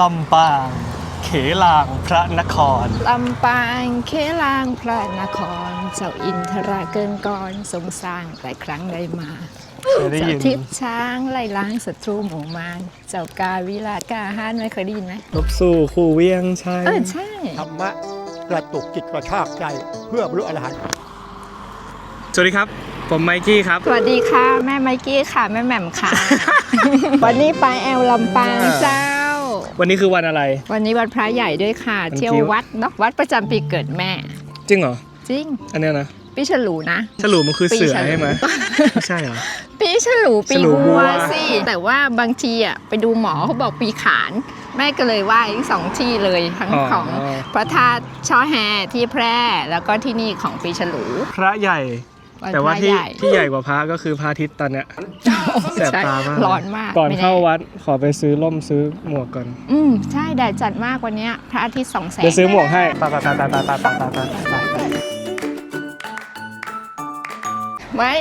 ลำปาง เขลางพระนคร ลำปางเคลางพระนคร เจ้าอินทราเกินกรทรงสร้างแต่ครั้งใดมาเคยได้เจ้ายินทิพย์ช้างไล่ล้างศัตรูหมู่มารเจ้ากาวิลาศกาหานไม่เคยได้ยินไหมลบสู่คู่เวียงใช่เออใช่ ธรรมะกระตุกจิตกระชากใจเพื่อบรรลุอรหันต์ สวัสดีครับ ผมไมกี้ครับ สวัสดีค่ะ แม่ไมกี้ค่ะ แม่แหม่มค่ะ วันนี้ไปแอลลำปางเจ้า วันนี้คือวันอะไร วันนี้วันพระใหญ่ด้วยค่ะวันเที่ยวคิ้ววัดเนาะวัดประจำปีเกิดแม่ จริงเหรอ จริง อันเนี้ยนะปีฉลูนะ ฉลูมันคือเสือปีฉลู ใช่ไหมไม่ใช่เหรอ ปีฉลูปีฉลูวัวัว วสิแต่ว่าบางทีอะไปดูหมอเขาบอกปีขาน แม่ก็เลยไหว้ทั้งสองที่เลยทั้งของพระธาตุช่อแฮที่แพร่แล้วก็ที่นี่ของปีฉลู พระใหญ่ วันแต่ว่าพระที่ใหญ่ที่ใหญ่กว่าพระก็คือพระอาทิตย์ตอนเนี้ย แสบตามากใช่ร้อนมากก่อนไม่แเข้าวัดขอไปซื้อร่มซื้อหมวกก่อนอืมใช่แดดจัดมากวันเนี้ยพระอาทิตย์สองแสง เดี๋ยวซื้อหมวกให้ตาตาตาตาตาตาตาตาตาตาไว้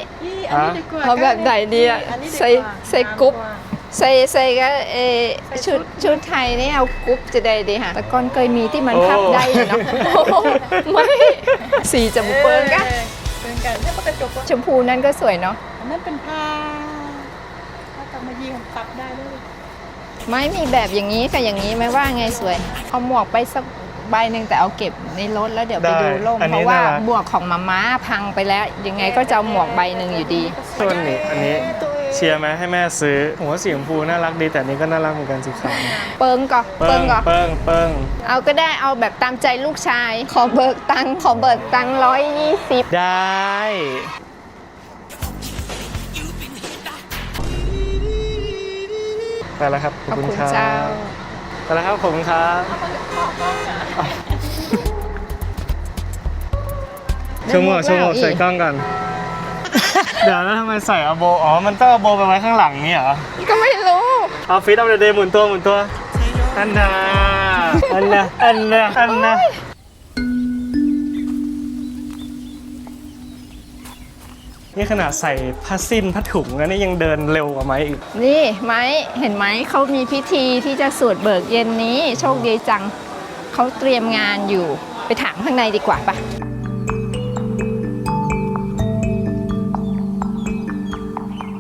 ฮะเอาแบบไหนดีอะใส่ใส่กรุ๊ป ใส่ใส่ก็เออชุดชุดไทยนี่เอากรุ๊ปจะได้ดีค่ะแต่ก่อนเคยมีที่มันพับได้อะเนาะโอ้โหไม่สีจะบุเปิลกันเป็น กันถ้าปกระจกว่าชมพูนั่นก็สวยเนาะอันนั้นเป็นผ้าผ้ากำมะหยี่ของปักได้ด้วยไม่มีแบบอย่างนี้กับอย่างนี้ไหมว่าไงสวยเอาหมวกไปสักใบหนึ่งแต่เอาเก็บในรถแล้วเดี๋ยวไปดูร่มอันเพนี้ราะว่าน่ารักหมวกของมาม่าพังไปแล้ว ยังไงก็จะเอาหมวกใบหนึ่งอยู่ดีส่วนนี้อันนี้ เชียร์ไหมให้แม่ซื้อผมว่าสีชมพูน่ารักดีแต่อันนี้ก็น่ารักเหมือนกันสีขาวเปิงก็เปิ้เปิงงก็เปิ้งเปิ้งเอาก็ได้เอาแบบตามใจลูกชาย ขอเบิกตังค์ขอเบิกตังค์ร้อยยี่สิบได้ ไปแล้วครับ ขอบคุณเจ้าไปแล้วครับผมครับชั่วโมงชั่วโมงใส่กล้องก่อน เดี๋ยวแล้วทำไมใส่อาโบ อ๋อ มันต้องเอาโบไปไว้ข้างหลังนี่เหรอ ก็ไม่รู้ เอาฟิตเอาเดย์หมุนตัวหมุนตัว อันน่ะอันน่ะอันน่ะอันน่ะนี่ขนาดใส่ผ้าสิ้นผ้าถุงแล้วนี่ยังเดินเร็วกว่าไหมอีก นี่ไหมเห็นไหมเขามีพิธีที่จะสวดเบิกเย็นนี้ โชคดีจัง เขาเตรียมงานอยู่ไปถามข้างในดีกว่าปะ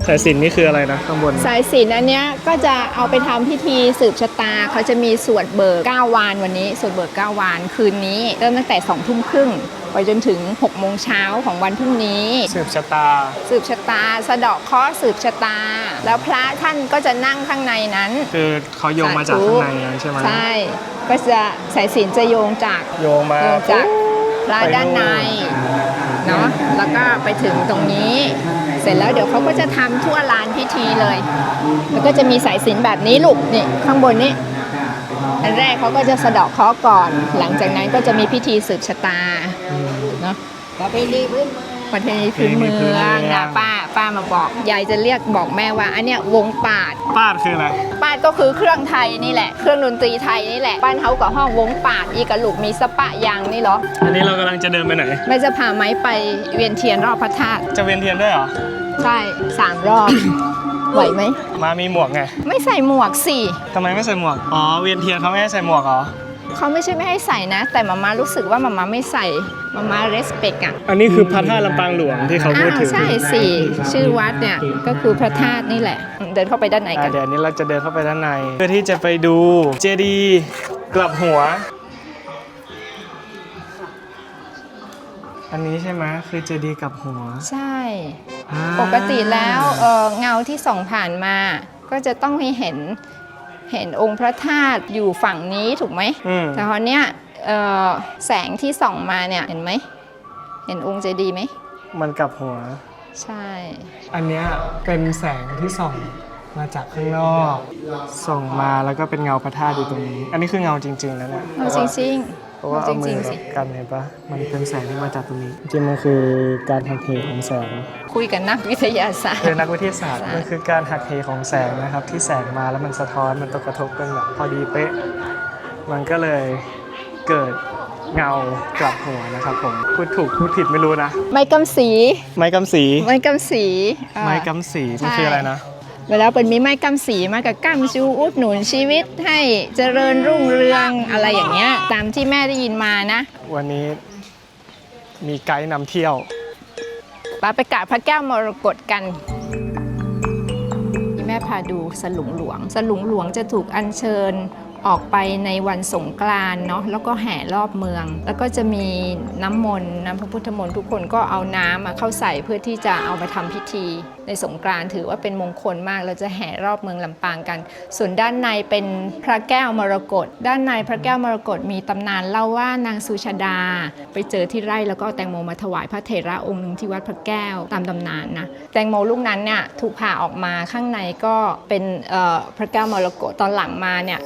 สายสิญจนนี่คืออะไรนะข้างบน สายสิญจนอันเนี้ยก็จะเอาไปทำพิธีสืบชะตาเขาจะมีสวดเบิก9วานวันนี้ สวดเบิก9วานคืนนี้ เริ่มตั้งแต่2ทุ่มครึ่งไปจนถึง6โมงเช้าของวันพรุ่งนี้ สืบชะตา สืบชะตา สะเดาะเคราะห์สืบชะตา แล้วพระท่านก็จะนั่งข้างในนั้น คือเขาโยงมาจากข้างในนั้นใช่ไหมใช่ ก็จะสายสิญจนจะโยงจากโยงมาโยงจากพระไปด้านในเนาะแล้วก็ไปถึงตรงนี้ เสร็จแล้วเดี๋ยวเขาก็จะทำทั่วลานพิธีเลย แล้วก็จะมีสายสินแบบนี้ลูกนี่ข้างบนนี้อันแรกเขาก็จะสะเดาะเคราะห์ก่อน หลังจากนั้นก็จะมีพิธีสืบชะตาเนาะประเพณีพื้นเมือง ประเพณีพื้นเมืองนะป้าป้ามาบอกยายจะเรียกบอกแม่ว่าอันเนี้ยวงปาดปาดคืออะไรปาดก็คือเครื่องไทยนี่แหละ เครื่องดนตรีไทยนี่แหละบ้านเขากับห้องวงปาดอีกกับลูกมีสปะยางนี่เหรออันนี้เรากำลังจะเดินไปไหนแม่จะพาไม้ไปเวียนเทียนรอบพระธาตุจะเวียนเทียนด้วยเหรอใช่สามรอบไหวไหมมามีหมวกไง ไม่ใส่หมวกสิทำไมไม่ใส่หมวก อ๋อ เวียนเทียนเขาไม่ให้ใส่หมวกเหรอ เขาไม่ใช่ไม่ให้ใส่นะ แต่มาม่ารู้สึกว่ามาม่าไม่ใส่มาม่าเรสเปกอะอันนี้คือพระธาตุลำปางหลวงที่เขาพูดอ้าวถึงใช่สิชื่อวัดเนี่ยก็คือพระธาตุนี่แหละ เดินเข้าไปด้านในอะกันเดี๋ยวอันนี้เราจะเดินเข้าไปด้านใน เพื่อที่จะไปดูเจดีย์กลับหัว อันนี้ใช่ไหมคือเจดีย์กลับหัวใช่ อ่า ปกติแล้วเออเงาที่ส่องผ่านมา ก็จะต้องให้เห็น เห็นองค์พระธาตุอยู่ฝั่งนี้ถูกไหมอืม แต่คราวเนี้ยเอ่อแสงที่ส่องมาเนี่ยเห็นไหม เห็นองค์เจดีย์ไหมมันกลับหัว ใช่ อันเนี้ยเป็นแสงที่ส่อง มาจากข้างนอก ส่องมาแล้วก็เป็นเงาพระธาตุอยู่ตรงนี้ อันนี้คือเงาจริงๆนะเนี่ยเอาจริงเพราะว่าจเอามืริองๆสิกันเห็นปะมันเป็นแสงที่มาจากตรงนี้ จริงๆมันคือการหักเหของแสงคุยกับนักวิทยาศาสตคือร์นักวิทยาศาสตร์ใช่มันคือการหักเหของแสงนะครับ ที่แสงมาแล้วมันสะท้อนมันตกกระทบกันแบบพอดีเป๊ะมันก็เลยเกิดเงากลับหัวนะครับผมพูดถูกพูดผิดไม่รู้นะ ไม้กำสี ไม้กำสี ไม้กำสีอ่าไม้กำสีมันใช่คืออะไรนะ เวลาเป็นมีไม้กำสีมากับกำชูอุดหนุนชีวิตให้เจริญรุ่งเรืองอะไรอย่างเงี้ยตามที่แม่ได้ยินมานะ วันนี้มีไกด์นำเที่ยวปาไปกราบพระแก้วมรกตกันแม่พาดูสลุงหลวง สลุงหลวงจะถูกอัญเชิญ ออกไปในวันสงกรานเนาะแล้วก็แห่รอบเมือง แล้วก็จะมีน้ำมนต์น้ำพระพุทธมนต์ทุกคนก็เอาน้ำมาเข้าใส่เพื่อที่จะเอามาทำพิธี ในสงกรานถือว่าเป็นมงคลมากเราจะแห่รอบเมืองลำปางกัน ส่วนด้านในเป็นพระแก้วมรกตด้านในพระแก้วมรกตมีตำนานเล่าว่านางสุชาดา ไปเจอที่ไร่แล้วก็แตงโมมาถวายพระเถระองค์หนึ่งที่วัดพระแก้วตามตำนานนะแตงโมลูกนั้นเนี่ยถูกผ่าออกมาข้างในก็เป็นพระแก้วมรกตตอนหลังมาเนี่ย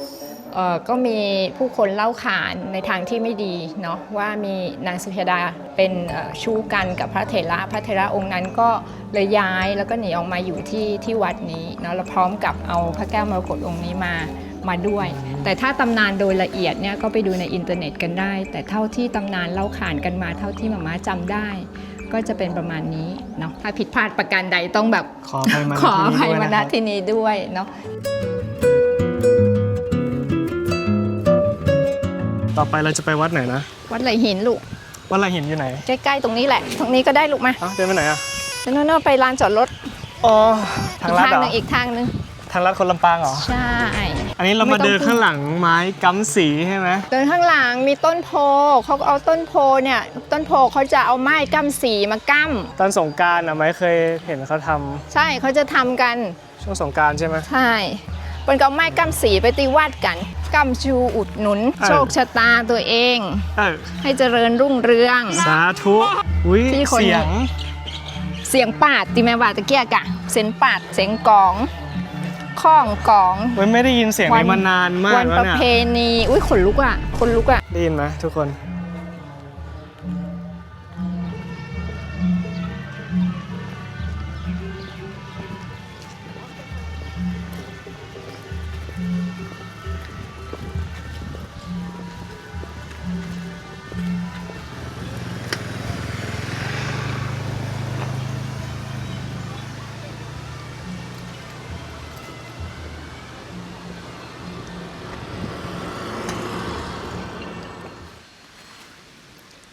ก็มีผู้คนเล่าขานในทางที่ไม่ดีเนาะว่ามีนางสุชาดาเป็นชู้กันกับพระเถระพระเถระองค์นั้นก็เลยย้ายแล้วก็หนีออกมาอยู่ที่ที่วัดนี้เนาะแล้วพร้อมกับเอาพระแก้วมรกตองค์นี้มามาด้วย แต่ถ้าตำนานโดยละเอียดเนี่ยก็ไปดูในอินเทอร์เน็ตกันได้ แต่เท่าที่ตำนานเล่าขานกันมาเท่าที่หมาม่าจำได้ ก็จะเป็นประมาณนี้เนาะถ้าผิดพลาดประการใดต้องแบบขออภัยมาณขออภัยที่นี้ด้วยมานะณครับที่นี้ด้วยเนาะ ต่อไปเราจะไปวัดไหนนะ วัดไหลหินลูก วัดอะไรหินอยู่ไหน ใกล้ๆตรงนี้แหละ ตรงนี้ก็ได้ลูกมาเอ้าเดินไปไหนอะเดี๋ยวโน่นๆไปลานจอดรถอ๋อทางลัดทางเหรหอนึงอีกทางหนึงทางลัดคนลำปางเหรอ ใช่ อันนี้เรามาเดินข้างหลังไม้กำสีใช่ไหมเดินข้างหลังมีต้นโพเขาก็เอาต้นโพเนี่ย ต้นโพเขาจะเอาไม้กั้มสีมากั้ม ตอนสงกรารอะไม้เคยเห็นเขาทำใช่เขาจะทำกัน ช่วงสงกรารใช่ไหมใช่ เป็นก็เอาไม้กั้มสีไปตีวาดกันกั้มชูอุดหนุนเออโชคชะตาตัวเอง เออให้เจริญรุ่งเรือง สาธุอุ้ยที่คน เสียงเสียงปาดติแม่ว่าตะเกียกะเสียงปาดเสียงกลองข้องกลอง เว้ยไม่ได้ยินเสียงวันี้น มานานมากวันแล้ปวระเนี่ยเพณี อุ้ยขนลุกอะขนลุกอะได้ยินไหมทุกคน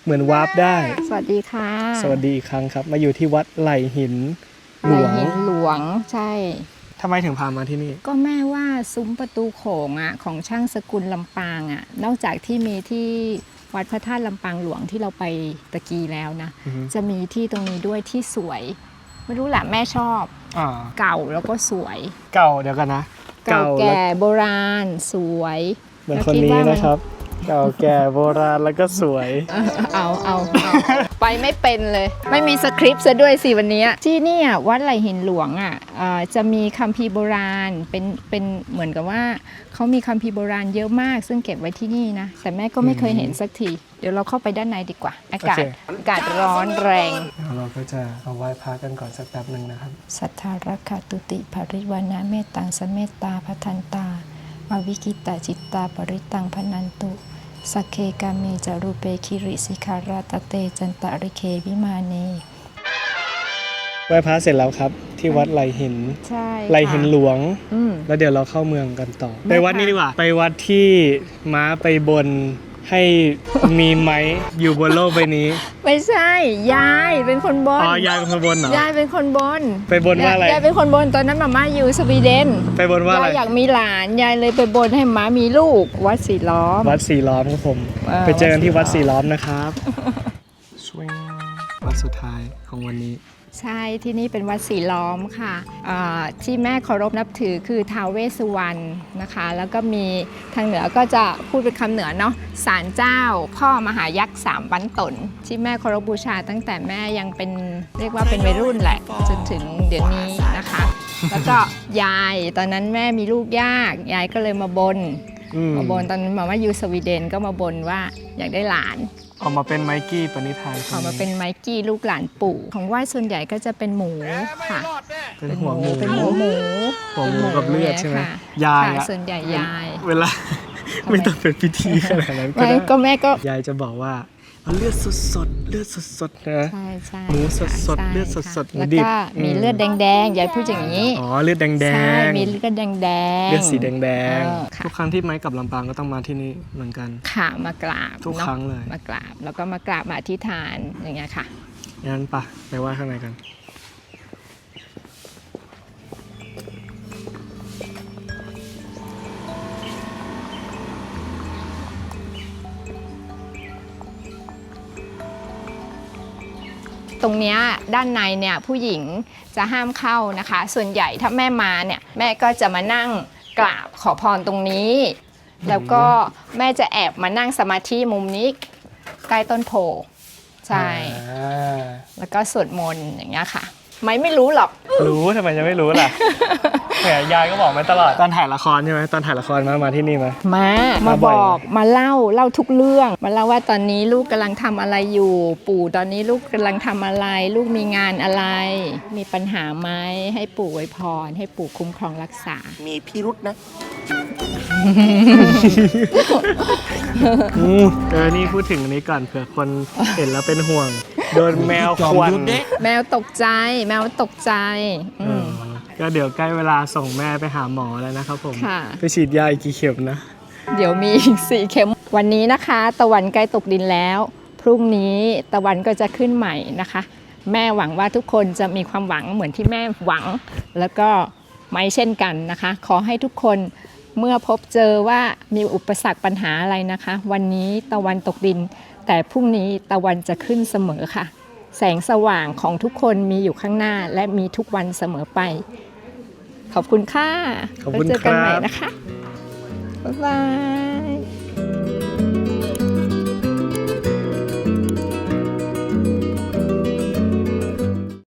เหมือนวาร์ปได้ สวัสดีค่ะสวัสดีอีกครั้งครับ มาอยู่ที่วัดไหลหินหลวงไหลหินหลวงใช่ ทำไมถึงพามาที่นี่ ก็แม่ว่าซุ้มประตูโขงอะของช่างสกุลลำปางอะ นอกจากที่มีที่วัดพระธาตุลำปางหลวงที่เราไปตะกี้แล้วนะ อือฮึ จะมีที่ตรงนี้ด้วยที่สวย ไม่รู้แหละแม่ชอบอ่าเก่าแล้วก็สวย เก่าเดี๋ยวกันนะเก่าแล้วแก่โบราณสวย เหมือนคนนี้นะครับ เก่าแก่โบราณแล้วก็สวย เอาเอาเอาไปไม่เป็นเลย ไม่มีสคริปต์ซะด้วยสิวันนี้ที่เนี่ยวัดไหลหินหลวงอะเอ่อจะมีคัมภีร์โบราณเป็นเป็นเหมือนกับว่าเขามีคัมภีร์โบราณเยอะมาก ซึ่งเก็บไว้ที่นี่นะแต่แม่ก็ไม่เคยเห็นสักที เดี๋ยวเราเข้าไปด้านในดีกว่า อากาศโอเค อากาศร้อนแรงเดี๋ยวเราก็จะเอาไหว้พระกันก่อนสักแป๊บหนึ่งนะครับ สัทธารักขตุติภริวานาเมตตังสเมตตาพัทันตาอวิกิตาจิตตาปริตังพนันตุ สักเคกามีจารุเปคิริสิคาราตเตจันตะริเควิมานีไหว้พระเสร็จแล้วครับ ที่วัดไหลหินใช่ไหลหินหลวงอืมแล้วเดี๋ยวเราเข้าเมืองกันต่อได้ไปวัดค่ะนี้ดีกว่า ไปวัดที่ม้าไปบน ให้มีไม้อยู่บนโลกใบนี้ ไม่ใช่ ยายเป็นคนบนอ๋อยายเป็นคนบนเหรอ ยายเป็นคนบนไปบนว่าอะไร ยายเป็นคนบนตอนนั้นมาม่าอยู่สวีเดนไปบนว่าอะยาไรยอยากมีหลานยายเลยไปบนให้หม้ามีลูก วัดสีล้อม วัดสีล้อมครับผม เออ ไปเจอกันที่วัวัดดสีสีล้ล้ออมมนะครับ สวิงวัดสุดท้ายของวันนี้ ใช่ที่นี่เป็นวัดสีล้อมค่ะอ่าที่แม่เคารพนับถือคือท้าวเวสสุวรรณนะคะ แล้วก็มีทางเหนือก็จะพูดเป็นคำเหนือเนาะศาลเจ้า พ่อมหายักษ์สามวันตน ที่แม่เคารพบูชาตั้งแต่แม่ยังเป็นเรียกว่าเป็นวัยรุ่นแหละ จนถึงเดี๋ยวนี้นะคะ แล้วก็ยายตอนนั้นแม่มีลูกยากยายก็เลยมาบนอืมมาบนตอนนั้นมาว่าอยู่สวีเดนก็มาบนว่าอยากได้หลาน ออกมาเป็นไมกี้ปณิธานออกมาเป็นไมกี้ลูกหลานปู่ ของไหว้ส่วนใหญ่ก็จะเป็นหมูค่ะ เป็นหัวหมูเป็นหมูหมูหัวหมูกับเลือดใช่ไหมค่ะยายค่ะอะส่วนใหญ่ยาย เวลาไม่ต้องเป็นพิธีขนาดนั้นก็ไม่ได้ก็แม่ก็ยายจะบอกว่าอ๋อ เลือดสดสดๆเลือดสดสดๆนะ ใช่ใช่หมูสดค่ะสดใช่เลือดสดค่ะสดหมูแล้วดิบก็มีอืมเลือดแดงๆยายพูดอย่างนี้อ๋อเลือดแดงแดใช่งมีเลือดแดงๆ เลือดสีแดงแดงเออค่ะ ทุกครั้งที่ไม้กลับลำปางก็ต้องมาที่นี่เหมือนกัน ค่ะมากราบทุกนอะครั้งเลยมากราบแล้วก็มากราบมาอธิษฐานอย่างเงี้ยค่ะงั้นปะไปไหว่าข้างในกัน ตรงเนี้ยด้านในเนี่ยผู้หญิงจะห้ามเข้านะคะ ส่วนใหญ่ถ้าแม่มาเนี่ยแม่ก็จะมานั่งกราบขอพรตรงนี้ แล้วก็แม่จะแอบมานั่งสมาธิมุมนี้ใกล้ต้นโพใช่อ่าแล้วก็สวดมนต์อย่างเงี้ยค่ะ ไม่ไม่รู้หรอก รู้ทำไมจะไม่รู้ล่ะ แหมยายก็บอกมาตลอด ตอนถ่ายละครใช่ไหมตอนถ่ายละครมา มาที่นี่ไหม มา มามาบ่บอย อกมาเล่าเล่าทุกเรื่องมาเล่าว่าตอนนี้ลูกกำลังทำอะไรอยู่ ปู่ตอนนี้ลูกกำลังทำอะไร ลูกมีงานอะไร มีปัญหาไหมให้ปู่อวยพร ให้ปู่คุ้มครองรักษา มีพิรุษนะ อืมเออ นี่พูดถึงอันนี้ก่อนเผื่อคนเห็นแล้วเป็นห่วง โดนแมวควนแมวตกใจ แมวตกใจอืเอมอก็เดี๋ยวใกล้เวลาส่งแม่ไปหาหมอแล้วนะครับผม ค่ะ ไปฉีดยาอีกกี่เข็มนะ เดี๋ยวมีอีกสี่เข็ม วันนี้นะคะ ตะวันใกล้ตกดินแล้ว พรุ่งนี้ตะวันก็จะขึ้นใหม่นะคะ แม่หวังว่าทุกคนจะมีความหวังเหมือนที่แม่หวัง แล้วก็ไม่เช่นกันนะคะ ขอให้ทุกคนเมื่อพบเจอว่ามีอุปสรรคปัญหาอะไรนะคะ วันนี้ตะวันตกดิน แต่พรุ่งนี้ตะวันจะขึ้นเสมอค่ะ แสงสว่างของทุกคนมีอยู่ข้างหน้าและมีทุกวันเสมอไป ขอบคุณค่ะขอบคุณไว้เจอกันครับใหม่นะคะ บ๊ายบาย